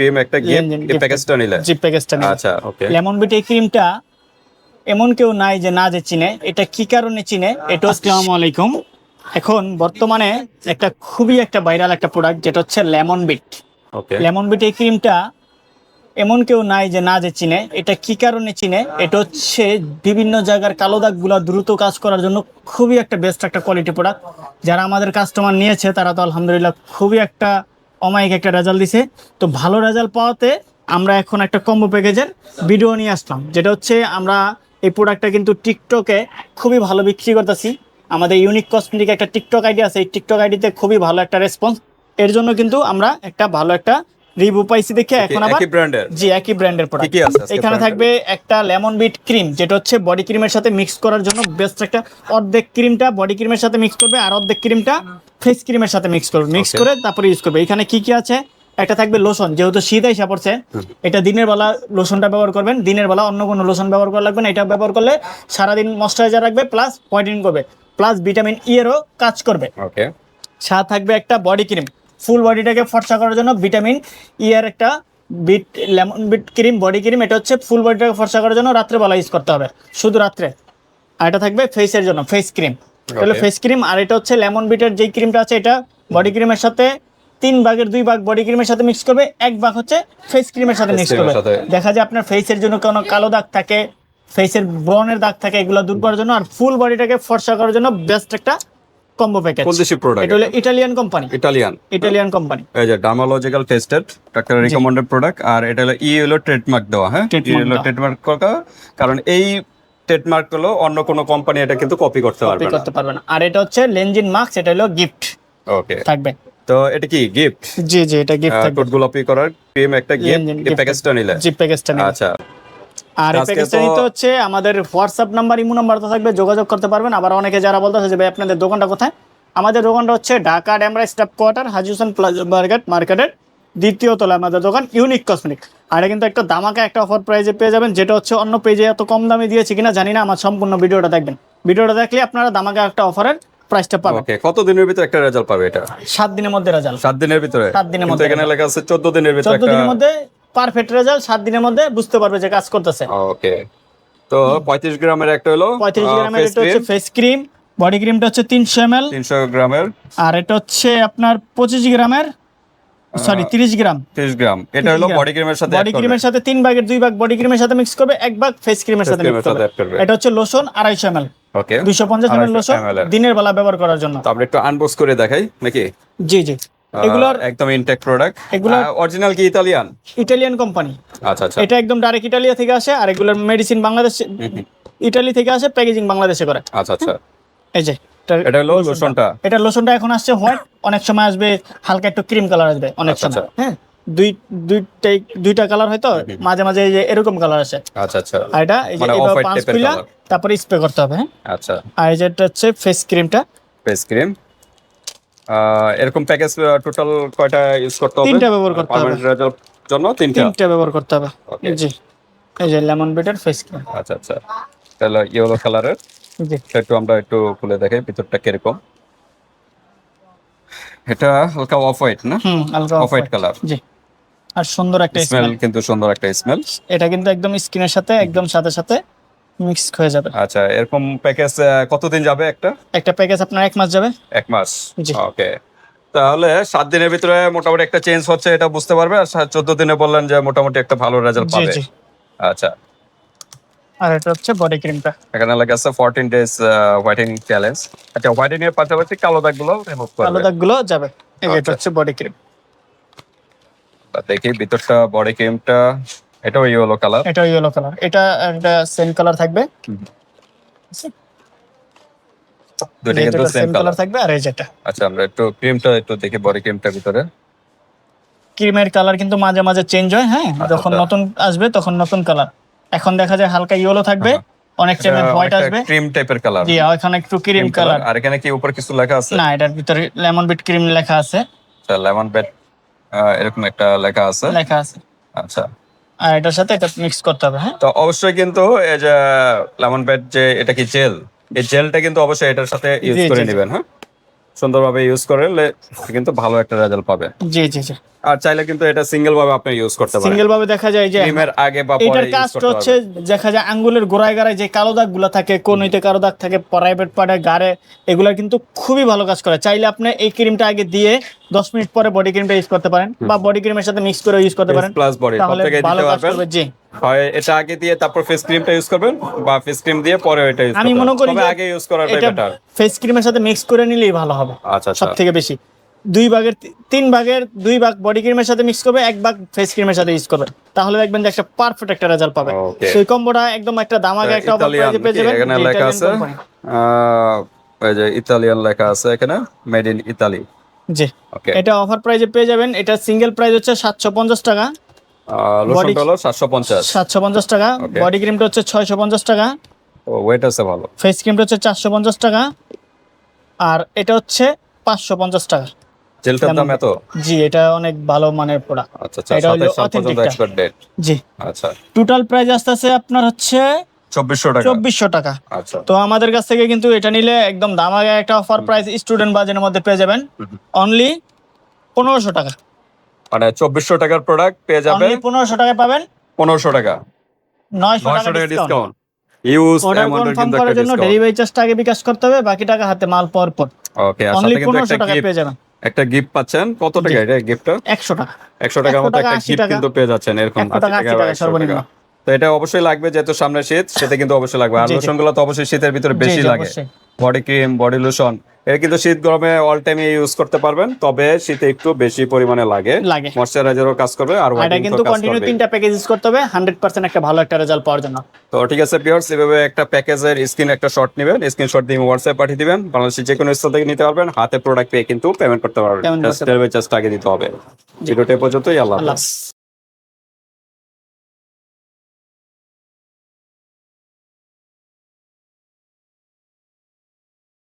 Cream একটা gift এই প্যাকেজটা নিলে? জি প্যাকেজটা আচ্ছা ওকে লেমন বিট এই ক্রিমটা এমন কেউ নাই যে না যে চিনে। এটা কি কারণে চিনে? এটা আসসালামু আলাইকুম। এখন বর্তমানে একটা খুবই একটা ভাইরাল একটা প্রোডাক্ট যেটা হচ্ছে lemon beat. Okay lemon beat এই ক্রিমটা এমন কেউ নাই যে না যে চিনে। এটা কি কারণে চিনে? এটা হচ্ছে বিভিন্ন জায়গার কালো দাগগুলো দ্রুত কাজ করার জন্য খুবই একটা বেস্ট একটা কোয়ালিটি প্রোডাক্ট যারা আমাদের কাস্টমার নিয়েছে তারা তো আলহামদুলিল্লাহ খুবই একটা অমায়িক একটা রেজাল্ট দিছে। তো ভালো রেজাল্ট পাওয়াতে আমরা এখন একটা কম্বো প্যাকেজের ভিডিও নিয়ে আসলাম, যেটা হচ্ছে আমরা এই প্রোডাক্টটা কিন্তু টিকটকে খুবই ভালো বিক্রি করতেছি। আমাদের ইউনিক কসমেটিক একটা টিকটক আইডি আছে, এই টিকটক আইডিতে খুবই ভালো একটা রেসপন্স এর জন্য কিন্তু আমরা একটা ভালো একটা রিভিউ পাইছি দেখে এখন আবার একই ব্র্যান্ডের জি একই ব্র্যান্ডের প্রোডাক্ট এখানে? থাকবে একটা লেমন বিট ক্রিম যেটা হচ্ছে বডি ক্রিমের সাথে মিক্স করার জন্য বেস্ট একটা অর্ধেক ক্রিমটা বডি ক্রিমের সাথে মিক্স করবে আর অর্ধেক ক্রিমটা ফেস ক্রিমের সাথে মিক্স করবে। মিক্স করে তারপরে ইউজ করবে। এখানে কি কি আছে? একটা থাকবে লোশন যেহেতু শীত এসে পড়ছে এটা দিনের বেলা লোশনটা ব্যবহার করবেন। দিনের বেলা অন্য কোনো লোশন ব্যবহার করা লাগবে না এটা ব্যবহার করলে সারাদিন ময়শ্চারাইজার রাখবে প্লাস হোয়াইটেনিং করবে প্লাস ভিটামিন ই এরও কাজ করবে। ওকে সাথে থাকবে একটা বডি ক্রিম ফুল বডিটাকে ফর্সা করার জন্য ভিটামিন ই এর একটা beat lemon beat cream body cream এটা হচ্ছে ফুল বডিটাকে ফর্সা করার জন্য রাত্রেবেলা ইউজ করতে হবে। শুধু রাত্রে। আর এটা থাকবে ফেসের জন্য ফেস ক্রিম তাহলে ফেস ক্রিম আর এটা হচ্ছে লেমন বিটের যেই ক্রিমটা আছে এটা বডি ক্রিমের সাথে তিন ভাগের দুই ভাগ বডি ক্রিমের সাথে মিক্স করবে এক ভাগ হচ্ছে ফেস ক্রিমের সাথে মিক্স করবে। দেখা যায় আপনার ফেসের জন্য কোনো কালো দাগ থাকে ফেসের ব্রনের দাগ থাকে এগুলো দূর করার জন্য আর ফুল বডিটাকে ফর্সা করার জন্য বেস্ট একটা কম্বো প্যাকেজ কোন দেশি প্রোডাক্ট এটা হলো Italian company Italian Italian company এই যে dermatological tested doctor recommended product আর এটা হলো ই হলো ট্রেডমার্ক দেওয়া হ্যাঁ? ই হলো দেওয়া। ট্রেডমার্ক করা কারণ এই ট্রেডমার্ক হলো অন্য কোনো কোম্পানি এটা কিন্তু কপি করতে পারবে না। করতে পারবে না। আর এটা হচ্ছে লেনজিন মার্কস এটা হলো গিফট ওকে থাকবে। তো এটা কি গিফট জি জি এটা গিফট থাকবে। কোড গোলাপি করার ক্রিম একটা গিফট এই প্যাকেজটা নিলে। জি প্যাকেজটা নিন আচ্ছা। আর এই প্যাকেজটা নিতে হচ্ছে আমাদের হোয়াটসঅ্যাপ নাম্বার ইমো নাম্বার তো থাকবে যোগাযোগ করতে পারবেন। আবার অনেকে যারা বলতেছে যে ভাই আপনাদের দোকানটা কোথায়? আমাদের দোকানটা হচ্ছে Dhaka Demra staff quarter Haji Hossain plaza market মার্কেটের দ্বিতীয় তলা আমাদের দোকান ইউনিক কসমেটিক আর কিন্তু একটা দামাকা একটা অফার প্রাইজে পেয়ে যাবেন যেটা হচ্ছে অন্য পেজে এত কম দামে দিয়েছি কিনা জানি না আমার সম্পূর্ণ ভিডিওটা দেখবেন। ভিডিওটা দেখলে আপনারা দামাকা একটা অফারের প্রাইসটা পাবেন। ওকে কত দিনের ভিতরে একটা রেজাল্ট পাবে এটা? সাত দিনের মধ্যে রেজাল্ট সাত দিনের ভিতরে? সাত দিনের মধ্যে। এখানে লেখা আছে চোদ্দ দিনের ভিতরে চোদ্দ একটা দিনের মধ্যে পারফেক্ট রেজাল্ট সাত দিনের মধ্যে বুঝতে পারবে যে কাজ করতেছে। ওকে তো পঁয়ত্রিশ গ্রামের একটা হলো পঁয়ত্রিশ গ্রামের এটা হচ্ছে ফেস ক্রিম বডি ক্রিমটা হচ্ছে তিনশো এম তিনশো গ্রামের? আর এটা হচ্ছে আপনার পঁচিশ গ্রামের সরি তিরিশ গ্রাম। তিরিশ গ্রাম। এটা হলো বডি ক্রিমের সাথে বডি ক্রিমের সাথে তিন ভাগের দুই ভাগ বডি ক্রিমের সাথে মিক্স করবে এক ভাগ ফেস ক্রিমের সাথে মিক্স করবে। এটা হচ্ছে লোশন আড়াইশো এম এল ওকে দুইশো পঞ্চাশ 250 ml এর। দিনের বেলা ব্যবহার করার জন্য। তো আমরা একটু আনবক্স করে দেখাই নাকি? জি জি। এগুলোর একদম ইনটেক প্রোডাক্ট এগুলোর- অরিজিনাল কি ইতালিয়ান ইটালিয়ান কোম্পানি আচ্ছা আচ্ছা। এটা একদম ডাইরেক্ট ইটালিয়া থেকে আসে আর এগুলোর মেডিসিন বাংলাদেশ ইটালি থেকে আসে প্যাকেজিং বাংলাদেশে করে। আচ্ছা আচ্ছা। এই যে এটা- হলো লোশনটা এটা লোশনটা এখন আসছে হোয়াইট অনেক সময় আসবে হালকা একটু ক্রিম কালার আসবে অনেক আচ্ছা, সময়। হ্যাঁ? দুই দুইটাই দুইটা কালার হয়তো মাঝে মাঝে এই যে এরকম কালার আসে। আচ্ছা আচ্ছা। আর এটা এই যে মানে পাঁচ পিলা তারপরে স্প্রে করতে হবে হ্যাঁ? আচ্ছা। আর এই যে এটা হচ্ছে ফেস ক্রিমটা ফেস ক্রিম এরকম প্যাকেজ টোটাল কয়টা ইউজ করতে হবে? তিনটা ব্যবহার করতে হবে। Result জন্য তিনটা? তিনটা ব্যবহার করতে হবে। জি। এই যে লেমন বিটার ফেস ক্রিম আচ্ছা আচ্ছা। তাহলে ইয়েলো কালারের জি। একটু আমরা একটু খুলে দেখাই ভিতরটা কীরকম। এটা হালকা অফ হোয়াইট না? হুম হালকা অফ হোয়াইট কালার জি। আর সুন্দর একটা স্মেল কিন্তু সুন্দর একটা স্মেল এটা কিন্তু একদম স্কিনের সাথে একদম সাথে সাথে। মিক্স হয়ে যাবে। আচ্ছা এরকম প্যাকেজ কতদিন যাবে একটা? একটা প্যাকেজ আপনার এক মাস যাবে। এক মাস? ওকে তাহলে সাত দিনের ভিতরে মোটামুটি একটা চেঞ্জ হচ্ছে এটা বুঝতে পারবে। আর চোদ্দ দিনে বললেন যে মোটামুটি একটা ভালো রেজাল্ট পাবে। জি। আচ্ছা। আর এটা হচ্ছে বডি ক্রিমটা এখানে লেখা আছে ফোরটিন ডেজ হোয়াইটিং চ্যালেঞ্জ আচ্ছা হোয়াইটিং এর পাশাপাশি কালো দাগগুলো রিমুভ কালো করবে দাগগুলো যাবে। এটা। হচ্ছে বডি ক্রিম দেখি ভিতরটা বডি ক্রিমটা এটাও ইয়েলো কালার এটা ইয়েলো কালার এটা একটা সেম কালার থাকবে। দুইটা কিন্তু সেম কালার থাকবে আর এই যেটা। আচ্ছা আমরা একটু ক্রিমটা একটু দেখি বডি ক্রিমটা ভিতরে। ক্রিমের কালার কিন্তু মাঝে মাঝে চেঞ্জ হয় হ্যাঁ? যখন আচ্ছা। নতুন আসবে তখন নতুন কালার এখন দেখা যায় হালকা ইয়েলো থাকবে অনেক টাইমে হোয়াইট আসবে। ক্রিম টাইপের কালার জি এখানে একটু ক্রিম কালার আর এখানে কি উপর কিছু লেখা আছে? না এটার ভিতরে লেমন বিট ক্রিম লেখা আছে। আচ্ছা লেমন বেড এরকম একটা লেখা আছে। লেখা আছে। আচ্ছা। আর এটার সাথে এটা মিক্স করতে হবে হ্যাঁ? তো অবশ্যই কিন্তু এই যে লেমন বেড যে এটা কি জেল এই জেলটা কিন্তু অবশ্যই এটার সাথে ইউজ করে। নেবেন হ্যাঁ? সুন্দরভাবে ইউজ করলে কিন্তু ভালো একটা রেজাল্ট পাবে। জি জি জি। আর চাইলে কিন্তু এটা সিঙ্গেল ভাবে আপনি ইউজ করতে পারেন। সিঙ্গেল ভাবে দেখা যায় যে ক্রিমের আগে বা পরে এটার কাজটা হচ্ছে দেখা যায় আঙ্গুলের গোড়ায় গাড়ায় যে কালো দাগগুলা থাকে কোনইতে কালো দাগ থাকে প্রাইভেট পার্টে গাড়ে এগুলা কিন্তু খুবই ভালো কাজ করে। চাইলে আপনি এই ক্রিমটা আগে দিয়ে দশ মিনিট পরে বডি ক্রিমটা ইউজ করতে পারেন বা বডি ক্রিমের সাথে মিক্স করে ইউজ করতে পারেন। প্লাস বডি জায়গায় দিতে পারবেন। জি। হয় এটা আগে দিয়ে তারপর ফেস ক্রিমটা ইউজ করবেন বা ফেস ক্রিম দিয়ে পরে এটা ইউজ করবেন আমি মনে করি আগে ইউজ করাটাই বেটার ফেস ক্রিমের সাথে মিক্স করে নিলেই ভালো হবে আচ্ছা আচ্ছা। সব থেকে বেশি। দুই ভাগের তিন ভাগের দুই ভাগ বডি ক্রিমের সাথে মিক্স করবে এক ভাগ ফেস ক্রিমের সাথে ইউজ করবে। তাহলে দেখবেন যে একটা পারফেক্ট একটা রেজাল্ট পাবে. সেই কম্বোটা একদম একটা দামাকে একটা অফার পেয়ে যাবেন এখানে লেখা আছে? এই যে ইতালিয়ান লেখা আছে এখানে মেড ইন ইতালি জি। এটা অফার প্রাইজে পেয়ে যাবেন এটা সিঙ্গেল প্রাইস হচ্ছে সাতশো পঞ্চাশ টাকা। লোশনটা হলো সাতশো পঞ্চাশ। সাতশো পঞ্চাশ টাকা। বডি ক্রিমটা হচ্ছে ছয়শো পঞ্চাশ টাকা। ও ওয়েট আছে ভালো। ফেস ক্রিমটা হচ্ছে চারশো পঞ্চাশ টাকা। আর এটা হচ্ছে পাঁচশো পঞ্চাশ টাকা। জেলটার দাম এত? জি এটা অনেক ভালো মানের প্রোডাক্ট আচ্ছা আচ্ছা এটা হলো। এক্সপায়ার ডেট জি। আচ্ছা। টোটাল প্রাইস আসতে আছে আপনার হচ্ছে চব্বিশশো টাকা। চব্বিশশো টাকা। আচ্ছা। তো আমাদের কাছ থেকে কিন্তু এটা নিলে একদম দামাগে একটা অফার প্রাইস স্টুডেন্ট বাজেটের মধ্যে পেয়ে যাবেন। অনলি পনেরোশো টাকা। মানে চব্বিশশো টাকার প্রোডাক্ট পেয়ে যাবে অনলি পনেরোশো টাকায় পাবেন। পনেরোশো টাকা। নয়শো টাকা ডিসকাউন্ট ডিসকাউন্ট ইউজ কনফার্ম করার জন্য ডেলিভারি চার্জটা আগে বিকাশ করতে হবে বাকি টাকা হাতে মাল পাওয়ার পর ওকে অনলি পনেরোশো টাকা পেয়ে যাবেন। একটা গিফট পাচ্ছেন? কত টাকা এটা গিফটটা একশো টাকা। একশো টাকার মতো একটা 80 গিফট কিন্তু পেয়ে যাচ্ছেন এরকম 80 80 টাকা সর্বনিম্ন। তো এটা অবশ্যই লাগবে যেহেতু সামনে শীত সেটা কিন্তু অবশ্যই লাগবে। আর জি, জি। লোশনগুলো তো অবশ্যই শীতের ভিতরে বেশি লাগে। বডি ক্রিম বডি লোশন এটা কিন্তু শীত গরমে অল টাইম ইউজ করতে পারবেন তবে শীতে একটু বেশি পরিমাণে লাগে। লাগে। ময়শ্চারাইজারও কাজ করবে আর এটা কিন্তু কন্টিনিউ তিনটা প্যাকেজ ইউজ করতে হবে হান্ড্রেড পার্সেন্ট একটা ভালো একটা রেজাল্ট পাওয়ার জন্য। তো ঠিক আছে পিওর্স এভাবে একটা প্যাকেজের স্ক্রিন একটা শট নেবেন স্ক্রিনশট দিয়ে হোয়াটসঅ্যাপ পাঠিয়ে দিবেন। বাংলাদেশের যে কোনো স্থান থেকে নিতে পারবেন হাতে প্রোডাক্ট পেয়ে কিন্তু পেমেন্ট করতে পারবেন। করতে ডেলিভারি চার্জটা আগে দিতে হবে। ভিডিওটা পর্যন্তই আল্লাহ হাফেজ।